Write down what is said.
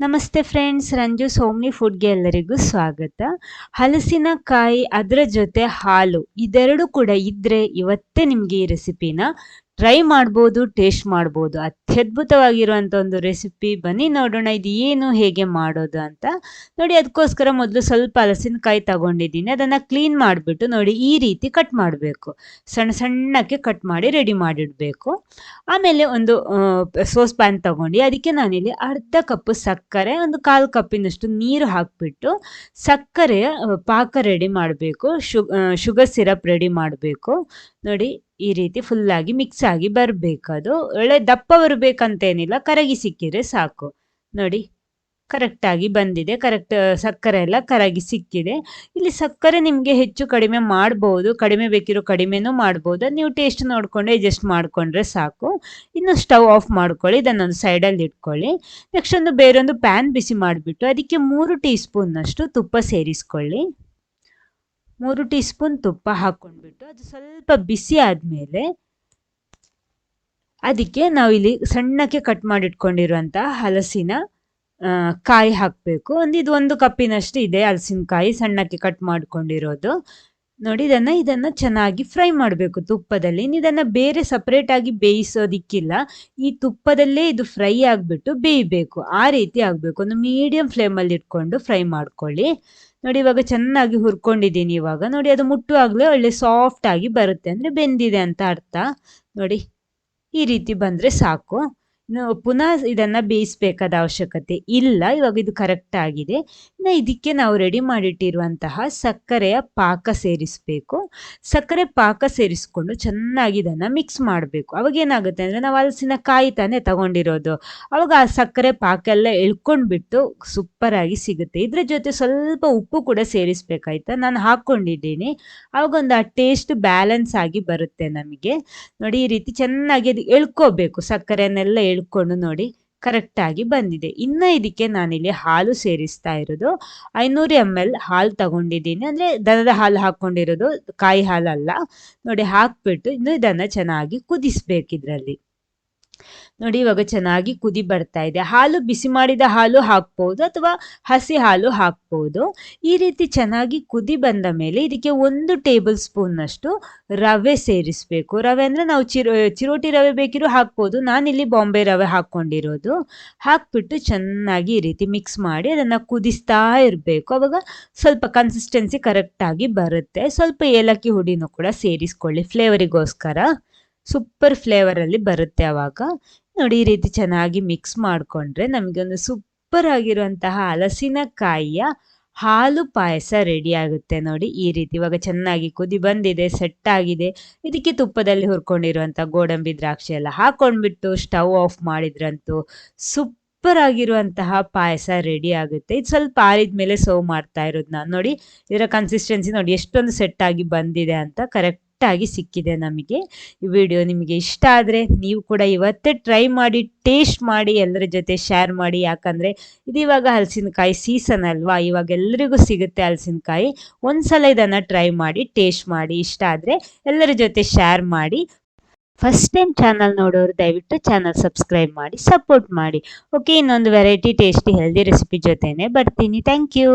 ನಮಸ್ತೆ ಫ್ರೆಂಡ್ಸ್ ರಂಜು ಸೋಮ್ನಿ ಫುಡ್ಗೆ ಎಲ್ಲರಿಗೂ ಸ್ವಾಗತ. ಹಲಸಿನಕಾಯಿ ಅದರ ಜೊತೆ ಹಾಲು, ಇದೆರಡು ಕೂಡ ಇದ್ದರೆ ಇವತ್ತೇ ನಿಮಗೆ ಈ ರೆಸಿಪಿನ ಟ್ರೈ ಮಾಡ್ಬೋದು ಟೇಸ್ಟ್ ಮಾಡ್ಬೋದು. ಅತ್ಯದ್ಭುತವಾಗಿರುವಂಥ ಒಂದು ರೆಸಿಪಿ ಬನ್ನಿ ನೋಡೋಣ, ಇದು ಏನು, ಹೇಗೆ ಮಾಡೋದು ಅಂತ. ನೋಡಿ, ಅದಕ್ಕೋಸ್ಕರ ಮೊದಲು ಸ್ವಲ್ಪ ಹಲಸಿನಕಾಯಿ ತಗೊಂಡಿದ್ದೀನಿ. ಅದನ್ನು ಕ್ಲೀನ್ ಮಾಡಿಬಿಟ್ಟು ನೋಡಿ, ಈ ರೀತಿ ಕಟ್ ಮಾಡಬೇಕು. ಸಣ್ಣ ಸಣ್ಣಕ್ಕೆ ಕಟ್ ಮಾಡಿ ರೆಡಿ ಮಾಡಿಡಬೇಕು. ಆಮೇಲೆ ಒಂದು ಸೋಸ್ ಪ್ಯಾನ್ ತಗೊಂಡು, ಅದಕ್ಕೆ ನಾನಿಲ್ಲಿ ಅರ್ಧ ಕಪ್ಪು ಸಕ್ಕರೆ, ಒಂದು ಕಾಲು ಕಪ್ಪಿನಷ್ಟು ನೀರು ಹಾಕಿಬಿಟ್ಟು ಸಕ್ಕರೆಯ ಪಾಕ ರೆಡಿ ಮಾಡಬೇಕು. ಶುಗರ್ ಸಿರಪ್ ರೆಡಿ ಮಾಡಬೇಕು. ನೋಡಿ ಈ ರೀತಿ ಫುಲ್ಲಾಗಿ ಮಿಕ್ಸ್ ಆಗಿ ಬರಬೇಕದು. ಒಳ್ಳೆ ದಪ್ಪ ಬರಬೇಕಂತೇನಿಲ್ಲ, ಕರಗಿ ಸಿಕ್ಕಿದ್ರೆ ಸಾಕು. ನೋಡಿ ಕರೆಕ್ಟಾಗಿ ಬಂದಿದೆ ಕರೆಕ್ಟ್ ಸಕ್ಕರೆ ಎಲ್ಲ ಕರಗಿ ಸಿಕ್ಕಿದೆ. ಇಲ್ಲಿ ಸಕ್ಕರೆ ನಿಮಗೆ ಹೆಚ್ಚು ಕಡಿಮೆ ಮಾಡ್ಬೋದು, ಕಡಿಮೆ ಬೇಕಿರೋ ಕಡಿಮೆನೂ ಮಾಡ್ಬೋದು. ನೀವು ಟೇಸ್ಟ್ ನೋಡಿಕೊಂಡು ಅಡ್ಜಸ್ಟ್ ಮಾಡಿಕೊಂಡ್ರೆ ಸಾಕು. ಇನ್ನು ಸ್ಟವ್ ಆಫ್ ಮಾಡ್ಕೊಳ್ಳಿ, ಇದನ್ನೊಂದು ಸೈಡಲ್ಲಿ ಇಟ್ಕೊಳ್ಳಿ. ನೆಕ್ಸ್ಟ್ ಒಂದು ಬೇರೊಂದು ಪ್ಯಾನ್ ಬಿಸಿ ಮಾಡಿಬಿಟ್ಟು, ಅದಕ್ಕೆ ಮೂರು ಟೀ ಸ್ಪೂನ್ನಷ್ಟು ತುಪ್ಪ ಸೇರಿಸ್ಕೊಳ್ಳಿ. ಮೂರು ಟೀ ಸ್ಪೂನ್ ತುಪ್ಪ ಹಾಕ್ಕೊಂಡ್ಬಿಟ್ಟು ಅದು ಸ್ವಲ್ಪ ಬಿಸಿ ಆದಮೇಲೆ ಅದಕ್ಕೆ ನಾವಿಲ್ಲಿ ಸಣ್ಣಕ್ಕೆ ಕಟ್ ಮಾಡಿಟ್ಕೊಂಡಿರುವಂಥ ಹಲಸಿನ ಕಾಯಿ ಹಾಕಬೇಕು. ಒಂದು ಇದು ಒಂದು ಕಪ್ಪಿನಷ್ಟು ಇದೆ ಹಲಸಿನಕಾಯಿ ಸಣ್ಣಕ್ಕೆ ಕಟ್ ಮಾಡ್ಕೊಂಡಿರೋದು. ನೋಡಿ, ಇದನ್ನು ಇದನ್ನು ಚೆನ್ನಾಗಿ ಫ್ರೈ ಮಾಡಬೇಕು ತುಪ್ಪದಲ್ಲಿ. ಇದನ್ನು ಬೇರೆ ಸಪ್ರೇಟಾಗಿ ಬೇಯಿಸೋದಿಕ್ಕಿಲ್ಲ. ಈ ತುಪ್ಪದಲ್ಲೇ ಇದು ಫ್ರೈ ಆಗಿಬಿಟ್ಟು ಬೇಯಬೇಕು. ಆ ರೀತಿ ಆಗಬೇಕು. ಒಂದು ಮೀಡಿಯಂ ಫ್ಲೇಮಲ್ಲಿ ಇಟ್ಕೊಂಡು ಫ್ರೈ ಮಾಡ್ಕೊಳ್ಳಿ. ನೋಡಿ, ಇವಾಗ ಚೆನ್ನಾಗಿ ಹುರ್ಕೊಂಡಿದ್ದೀನಿ ಇವಾಗ. ನೋಡಿ, ಅದು ಮುಟ್ಟುವಾಗಲೇ ಒಳ್ಳೆ ಸಾಫ್ಟ್ ಆಗಿ ಬರುತ್ತೆ. ಅಂದರೆ ಬೆಂದಿದೆ ಅಂತ ಅರ್ಥ. ನೋಡಿ, ಈ ರೀತಿ ಬಂದರೆ ಸಾಕು. ಪುನಃ ಇದನ್ನು ಬೇಯಿಸಬೇಕಾದ ಅವಶ್ಯಕತೆ ಇಲ್ಲ. ಇವಾಗ ಇದು ಕರೆಕ್ಟ್ ಆಗಿದೆ. ಇನ್ನು ಇದಕ್ಕೆ ನಾವು ರೆಡಿ ಮಾಡಿಟ್ಟಿರುವಂತಹ ಸಕ್ಕರೆಯ ಪಾಕ ಸೇರಿಸಬೇಕು. ಸಕ್ಕರೆ ಪಾಕ ಸೇರಿಸ್ಕೊಂಡು ಚೆನ್ನಾಗಿ ಇದನ್ನು ಮಿಕ್ಸ್ ಮಾಡಬೇಕು. ಅವಾಗ ಏನಾಗುತ್ತೆ ಅಂದರೆ ನಾವು ಹಲಸಿನ ಕಾಯಿ ತಾನೇ ತಗೊಂಡಿರೋದು. ಅವಾಗ ಆ ಸಕ್ಕರೆ ಪಾಕ ಎಲ್ಲ ಎಳ್ಕೊಂಡ್ಬಿಟ್ಟು ಸೂಪರಾಗಿ ಸಿಗುತ್ತೆ. ಇದ್ರ ಜೊತೆ ಸ್ವಲ್ಪ ಉಪ್ಪು ಕೂಡ ಸೇರಿಸ್ಬೇಕಾಯ್ತಾ? ನಾನು ಹಾಕ್ಕೊಂಡಿದ್ದೀನಿ. ಅವಾಗ ಒಂದು ಆ ಟೇಸ್ಟ್ ಬ್ಯಾಲೆನ್ಸ್ ಆಗಿ ಬರುತ್ತೆ ನಮಗೆ. ನೋಡಿ ಈ ರೀತಿ ಚೆನ್ನಾಗಿ ಅದು ಎಳ್ಕೋಬೇಕು. ಸಕ್ಕರೆನೆಲ್ಲ ಎಳ್ಕೊಂಡು ನೋಡಿ. ಕರೆಕ್ಟಾಗಿ ಬಂದಿದೆ. ಇನ್ನು ಇದಕ್ಕೆ ನಾನಿಲ್ಲಿ ಹಾಲು ಸೇರಿಸ್ತಾ ಇರೋದು. ಐನೂರು ಎಂ ಎಲ್ ಹಾಲು ತಗೊಂಡಿದ್ದೀನಿ. ಅಂದರೆ ದನದ ಹಾಲು ಹಾಕ್ಕೊಂಡಿರೋದು ಕಾಯಿ ಹಾಲಲ್ಲ. ನೋಡಿ ಹಾಕ್ಬಿಟ್ಟು ಇನ್ನು ಇದನ್ನು ಚೆನ್ನಾಗಿ ಕುದಿಸ್ಬೇಕು ಇದರಲ್ಲಿ. ನೋಡಿ, ಇವಾಗ ಚೆನ್ನಾಗಿ ಕುದಿ ಬರ್ತಾ ಇದೆ. ಹಾಲು ಬಿಸಿ ಮಾಡಿದ ಹಾಲು ಹಾಕ್ಬೋದು ಅಥವಾ ಹಸಿ ಹಾಲು ಹಾಕ್ಬೋದು. ಈ ರೀತಿ ಚೆನ್ನಾಗಿ ಕುದಿ ಬಂದ ಮೇಲೆ ಇದಕ್ಕೆ ಒಂದು ಟೇಬಲ್ ಸ್ಪೂನ್ನಷ್ಟು ರವೆ ಸೇರಿಸಬೇಕು. ರವೆ ಅಂದರೆ ನಾವು ಚಿರೋ, ಚಿರೋಟಿ ರವೆ ಬೇಕಿರೋ ಹಾಕ್ಬೋದು. ನಾನಿಲ್ಲಿ ಬಾಂಬೆ ರವೆ ಹಾಕ್ಕೊಂಡಿರೋದು. ಹಾಕ್ಬಿಟ್ಟು ಚೆನ್ನಾಗಿ ಈ ರೀತಿ ಮಿಕ್ಸ್ ಮಾಡಿ ಅದನ್ನು ಕುದಿಸ್ತಾ ಇರಬೇಕು. ಅವಾಗ ಸ್ವಲ್ಪ ಕನ್ಸಿಸ್ಟೆನ್ಸಿ ಕರೆಕ್ಟಾಗಿ ಬರುತ್ತೆ. ಸ್ವಲ್ಪ ಏಲಕ್ಕಿ ಹುಡಿನೂ ಕೂಡ ಸೇರಿಸ್ಕೊಳ್ಳಿ. ಫ್ಲೇವರಿಗೋಸ್ಕರ ಸೂಪರ್ ಫ್ಲೇವರಲ್ಲಿ ಬರುತ್ತೆ ಆವಾಗ ನೋಡಿ, ಈ ರೀತಿ ಚೆನ್ನಾಗಿ ಮಿಕ್ಸ್ ಮಾಡಿಕೊಂಡ್ರೆ ಒಂದು ಸೂಪರ್ ಆಗಿರುವಂತಹ ಹಲಸಿನಕಾಯಿಯ ಹಾಲು ಪಾಯಸ ರೆಡಿ ಆಗುತ್ತೆ ನೋಡಿ. ಈ ರೀತಿ ಇವಾಗ ಚೆನ್ನಾಗಿ ಕುದಿ ಬಂದಿದೆ ಸೆಟ್ ಆಗಿದೆ. ಇದಕ್ಕೆ ತುಪ್ಪದಲ್ಲಿ ಹುರ್ಕೊಂಡಿರುವಂಥ ಗೋಡಂಬಿ ದ್ರಾಕ್ಷಿ ಎಲ್ಲ ಹಾಕೊಂಡ್ಬಿಟ್ಟು ಸ್ಟವ್ ಆಫ್ ಮಾಡಿದ್ರಂತೂ ಸೂಪರ್ ಆಗಿರುವಂತಹ ಪಾಯಸ ರೆಡಿ ಆಗುತ್ತೆ. ಇದು ಸ್ವಲ್ಪ ಆರಿದ ಮೇಲೆ ಸರ್ವ್ ಮಾಡ್ತಾ ಇರೋದು ನಾನು. ನೋಡಿ, ಇದರ ಕನ್ಸಿಸ್ಟೆನ್ಸಿ ನೋಡಿ, ಎಷ್ಟೊಂದು ಸೆಟ್ ಆಗಿ ಬಂದಿದೆ ಅಂತ ಕರೆಕ್ಟ್ ಆಗಿ ಸಿಕ್ಕಿದೆ ನಮಗೆ. ಈ ವಿಡಿಯೋ ನಿಮಗೆ ಇಷ್ಟ ಆದರೆ ನೀವು ಕೂಡ ಇವತ್ತೇ ಟ್ರೈ ಮಾಡಿ ಟೇಸ್ಟ್ ಮಾಡಿ, ಎಲ್ಲರ ಜೊತೆ ಶೇರ್ ಮಾಡಿ. ಯಾಕಂದರೆ ಇದು ಇವಾಗ ಹಲಸಿನಕಾಯಿ ಸೀಸನ್ ಅಲ್ವಾ? ಇವಾಗ ಎಲ್ಲರಿಗೂ ಸಿಗುತ್ತೆ ಹಲಸಿನಕಾಯಿ. ಒಂದ್ಸಲ ಇದನ್ನು ಟ್ರೈ ಮಾಡಿ ಟೇಸ್ಟ್ ಮಾಡಿ, ಇಷ್ಟ ಆದರೆ ಎಲ್ಲರ ಜೊತೆ ಶೇರ್ ಮಾಡಿ. ಫಸ್ಟ್ ಟೈಮ್ ಚಾನಲ್ ನೋಡೋರು ದಯವಿಟ್ಟು ಚಾನಲ್ ಸಬ್ಸ್ಕ್ರೈಬ್ ಮಾಡಿ ಸಪೋರ್ಟ್ ಮಾಡಿ. ಓಕೆ ಇನ್ನೊಂದು ವೆರೈಟಿ ಟೇಸ್ಟಿ ಹೆಲ್ದಿ ರೆಸಿಪಿ ಜೊತೆನೆ ಬರ್ತೀನಿ. Thank you